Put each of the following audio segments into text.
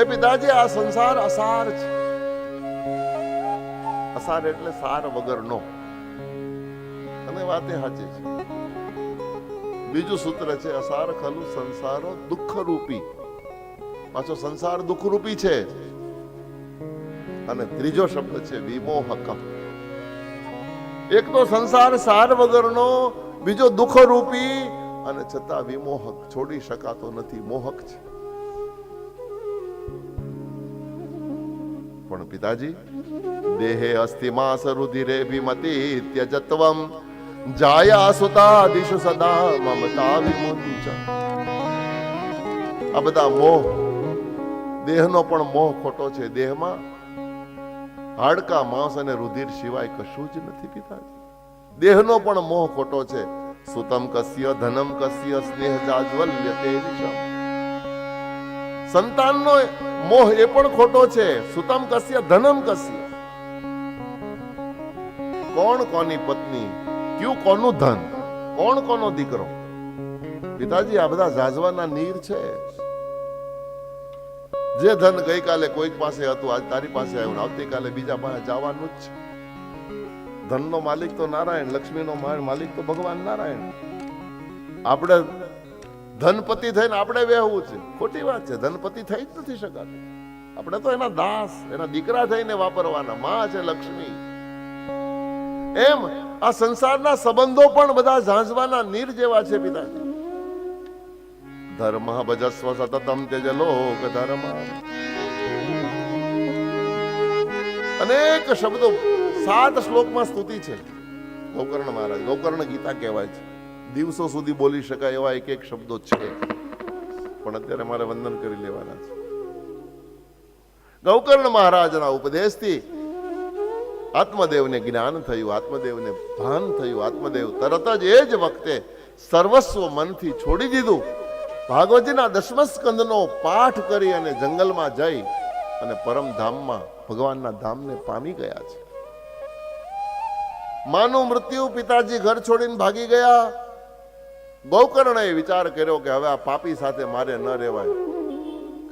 એ પિતાજી, આ સંસાર અસાર છે. અસાર એટલે સાર વગરનો. અને વાતે સાચી છે. બીજું સૂત્ર છે, અસાર ખલું સંસારો દુઃખરૂપી. પાછો સંસાર દુઃખરૂપી છે. અને ત્રીજો શબ્દ છે વિમોહક એક તો સંસાર સાર વગરનો, બીજો દુઃખરૂપી, અને છતાં વિમોહક. છોડી શકાતો નથી. મોહક છે. પણ પિતાજી, દેહે અસ્થિમાં રુધિરે ભીમતી ત્યજત્વમ જાયા સુતા દિશુ સદા મમતા વિમુંચ આ બધા મોહ, દેહનો પણ મોહ ખોટો છે. દેહમાં હાડકા, માંસ અને રુધિર સિવાય કશું જ નથી પિતાજી. દેહનો પણ મોહ ખોટો છે. સુતમ કસ્ય, ધનમ કસ્ય, સ્નેહ જાજવલ્ય તે વિષમ. સંતાનનો મોહ એ પણ ખોટો છે. સુતમ કસ્ય, ધનમ કસ્ય. કોણ કોની પત્ની? ક્યુ કોનું ધન? કોણ કોનો દીકરો? પિતાજી, આ બધા જાજવાના નીર છે. જે ધન ગઈકાલે કોઈક પાસે હતું, આજ તારી પાસે આવ્યું ને આવતીકાલે બીજા પાસે જવાનું જ છે. ધનનો માલિક તો નારાયણ, લક્ષ્મીનો માલિક તો ભગવાન નારાયણ. આપણે ધનપતિ થઈને આપણે વહેવું છે. ખોટી વાત છે. ધનપતિ થઈ જ નથી શકાતું. આપણે તો એના દાસ, એના દીકરા થઈને વાપરવાના. માં છે લક્ષ્મી. એમ આ સંસારના સંબંધો પણ બધા ઝાંઝવાના નીર જેવા છે પિતાજી ધર્મ ભજસ્વ સતતમ તેજ લોક ધર્મ. અનેક શબ્દો સાત શ્લોકમાં સ્તુતિ છે. ગોકર્ણ મહારાજ, ગોકર્ણ ગીતા કહેવાય છે. દિવસો સુધી બોલી શકાય એવા એક એક શબ્દો છે. પણ અત્યારે મારે વંદન કરી લેવાના છે. ગૌકર્ણ મહારાજના ઉપદેશથી આત્મદેવને જ્ઞાન થયું, આત્મદેવને ભાન થયું, આત્મદેવ તરત જ એ જ વખતે સર્વસ્વ મનથી છોડી દીધું. ભાગવતજીના દસમ સ્કંદનો પાઠ કરી અને જંગલમાં જઈ અને પરમધામમાં ભગવાનના ધામને પામી ગયા છે. માનું મૃત્યુ, પિતાજી ઘર છોડીને ભાગી ગયા. ગૌકર્ણએ વિચાર કર્યો કે હવે આ પાપી સાથે મારે ન રહેવાય.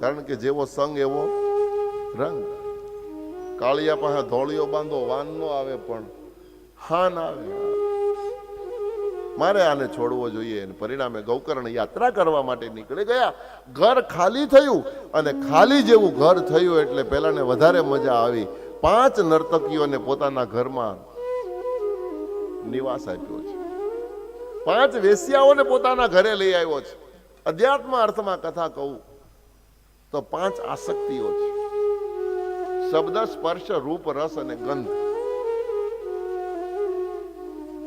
કારણ કે જેવો સંગ એવો રંગ. કાળિયા પાસે ધોળિયો બાંધો, વાન નો આવે પણ હાન આવે. મારે આને છોડવો જોઈએ પરિણામે ગૌકર્ણ યાત્રા કરવા માટે નીકળી ગયા. ઘર ખાલી થયું અને ખાલી જેવું ઘર થયું એટલે પહેલાને વધારે મજા આવી. પાંચ નર્તકીઓને પોતાના ઘરમાં નિવાસ આપ્યો છે. પાંચ વેશ્યાઓને પોતાના ઘરે લઈ આવ્યો છે. અધ્યાત્મ અર્થમાં કથા કહું, તો પાંચ આસક્તિઓ છે. શબ્દ, સ્પર્શ, રૂપ, રસ અને ગંધ.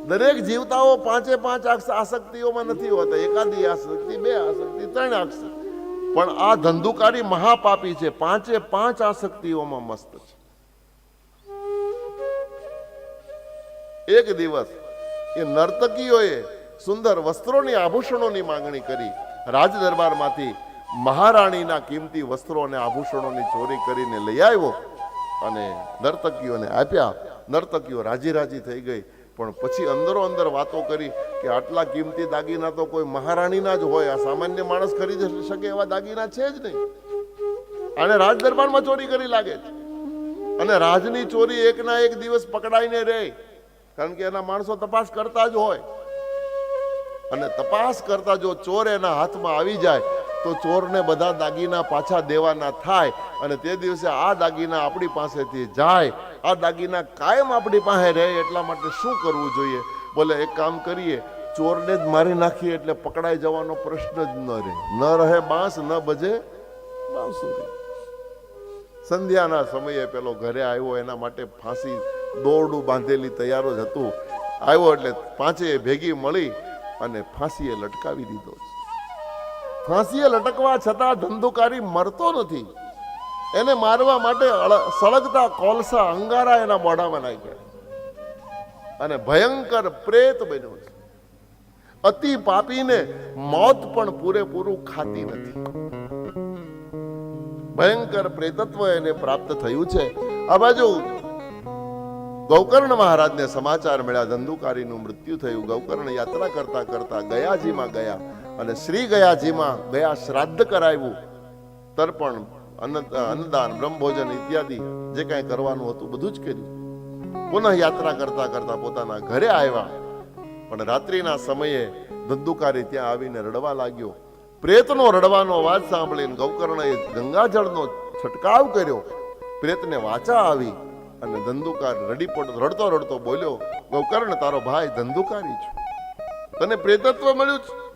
દરેક જીવતાઓ પાંચે પાંચ આસ- આસક્તિઓમાં નથી હોતા. એકાદી આસક્તિ, બે આસક્તિ, ત્રણ આસક્તિ પણ આ ધંધુકારી મહાપાપી છે. પાંચે પાંચ આસક્તિઓમાં મસ્ત છે. એક દિવસ એ નર્તકીઓએ સુંદર વસ્ત્રોની આભૂષણોની માંગણી કરી રાજ દરબારમાંથી મહારાણીના કિંમતી વસ્ત્રો અને આભૂષણોની ચોરી કરીને લઈ આવ્યો અને નર્તકીઓને આપ્યા. નર્તકીઓ રાજી રાજી થઈ ગઈ. પણ પછી અંદરો અંદર વાતો કરી કે આટલા કિંમતી દાગીના તો કોઈ મહારાણીના જ હોય. આ સામાન્ય માણસ ખરીદી શકે એવા દાગીના છે જ નહીં. અને રાજ દરબારમાં ચોરી કરી લાગે છે. અને રાજની ચોરી એકના એક દિવસ પકડાઈને રહે. કારણ કે એના માણસો તપાસ કરતા જ હોય. અને તપાસ કરતા જો ચોર એના હાથમાં આવી જાય, તો ચોરને બધા દાગીના પાછા દેવાના થાય અને તે દિવસે આ દાગીના આપણી પાસેથી જાય. આ દાગીના કાયમ આપણી પાસે રહે એટલા માટે શું કરવું જોઈએ? બોલે, એક કામ કરીએ, ચોરને જ મારી નાખીએ એટલે પકડાઈ જવાનો પ્રશ્ન જ ન રહે. ન રહે બાંસ, ન બજે બાંસુરી સંધ્યાના સમયે પેલો ઘરે આવ્યો, એના માટે ફાંસી દોરડું બાંધેલી તૈયારો જ હતું. આવ્યો એટલે પાંચે ભેગી મળી અને ફાંસીએ લટકાવી દીધો છે. ફાંસીએ લટકવા છતાં ધંધુકારી મરતો નથી. એને મારવા માટે સળગતા કોલસા અંગારા એના મોઢામાં નાખ્યા. અને ભયંકર પ્રેત બન્યો છે. અતિ પાપીને મોત પણ પૂરેપૂરું ખાતી નથી. ભયંકર પ્રેતત્વ એને પ્રાપ્ત થયું છે. આ બાજુ ગૌકર્ણ મહારાજને સમાચાર મળ્યા, ધંધુકારીનું મૃત્યુ થયું. ગૌકર્ણ યાત્રા કરતા કરતા ગયાજીમાં ગયા અને શ્રી ગયાજીમાં ગયા શ્રાદ્ધ કરાવ્યું. તર્પણ, અન્ન, અન્નદાન, બ્રહ્મભોજન ઇત્યાદિ જે કાંઈ કરવાનું હતું બધું જ કર્યું. પુનઃ યાત્રા કરતા કરતા પોતાના ઘરે આવ્યા. પણ રાત્રિના સમયે ધંધુકારી ત્યાં આવીને રડવા લાગ્યો. પ્રેતનો રડવાનો અવાજ સાંભળીને ગૌકર્ણએ ગંગાજળનો છંટકાવ કર્યો. પ્રેતને વાચા આવી. અને ધંધુકાર રડી પડતો રડતો રડતો બોલ્યો, ગૌકર્ણ, તારો ભાઈ ધંધુકારી છું. તને પ્રેતત્વ મળ્યું છે?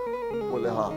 બોલે, હા.